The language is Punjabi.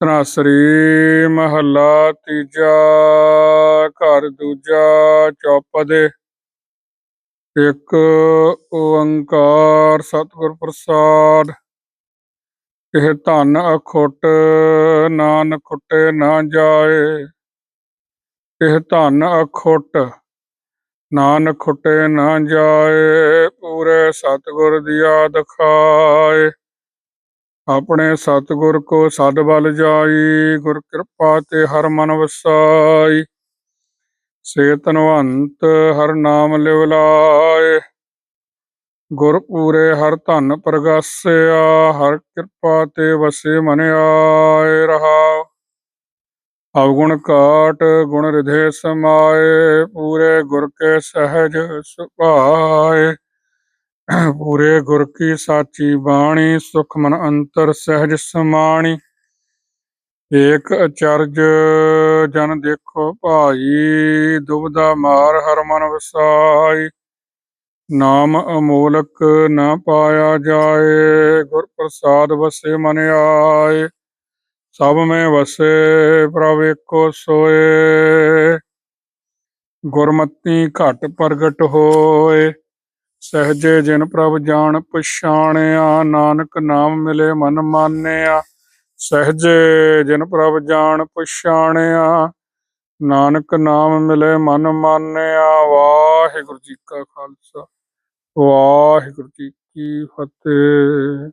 ਤਨਾਸਰੀ ਮਹੱਲਾ ਤੀਜਾ, ਘਰ ਦੂਜਾ, ਚੌਪਦੇ। ਇੱਕ ਓੰਕਾਰ ਸਤਿਗੁਰ ਪ੍ਰਸਾਦ। ਇਹ ਧਨ ਅਖੁੱਟ ਨਾਨਕ ਖੁੱਟੇ ਨਾ ਜਾਏ। ਇਹ ਧਨ ਅਖੁੱਟ ਨਾਨਕ ਖੁੱਟੇ ਨਾ ਜਾਏ। ਪੂਰੇ ਸਤਿਗੁਰ ਦੀਆ ਦਿਖਾਏ ਆਪਣੇ ਸਤਿਗੁਰ ਕੋ ਸਦ ਬਲ ਜਾਈ, ਗੁਰ ਕਿਰਪਾ ਤੇ ਹਰ ਮਨ ਵਸਾਈ। ਸੇ ਤਨਵੰਤ ਹਰ ਨਾਮ ਲਿਵ ਲਾਏ। ਗੁਰ ਪੂਰੇ ਹਰ ਧਨ ਪ੍ਰਗਾਸਿਆ, ਹਰ ਕਿਰਪਾ ਤੇ ਵਸੇ ਮਨ ਆਏ ਰਹਾਉ। ਅਵਗੁਣ ਕਾਟ ਗੁਣ ਰਿਧੇ ਸਮਾਏ, ਪੂਰੇ ਗੁਰ ਕੇ ਸਹਿਜ ਸੁਭਾਏ। ਪੂਰੇ ਗੁਰ ਕੀ ਸਾਚੀ ਬਾਣੀ, ਸੁਖ ਮਨ ਅੰਤਰ ਸਹਿਜ ਸਮਾਣੀ। ਏਕ ਅਚਰਜ ਜਨ ਦੇਖੋ ਭਾਈ ਦੁਬਦਾ ਮਾਰ ਹਰ ਮਨ ਵਸਾਈ। ਨਾਮ ਅਮੋਲਕ ਨਾ ਪਾਇਆ ਜਾਏ, ਗੁਰ ਪ੍ਰਸਾਦ ਵਸੇ ਮਨ ਆਏ। ਸਭ ਮੈਂ ਵਸੇ, ਪ੍ਰਭ ਏਕੋ ਸੋਏ। ਗੁਰਮਤੀ ਘਟ ਪ੍ਰਗਟ ਹੋਏ। ਸਹਜੇ ਜਿਨ ਪ੍ਰਭ ਜਾਣ ਪਛਾਣਿਆ, ਨਾਨਕ ਨਾਮ ਮਿਲੇ ਮਨ ਮਾਨਿਆ। ਸਹਜੇ ਜਿਨ ਪ੍ਰਭ ਜਾਣ ਪਛਾਣਿਆ, ਨਾਨਕ ਨਾਮ ਮਿਲੇ ਮਨ ਮਾਨਿਆ। ਵਾਹਿਗੁਰੂ ਜੀ ਕਾ ਖਾਲਸਾ, ਵਾਹਿਗੁਰੂ ਜੀ ਕੀ ਫਤਿਹ।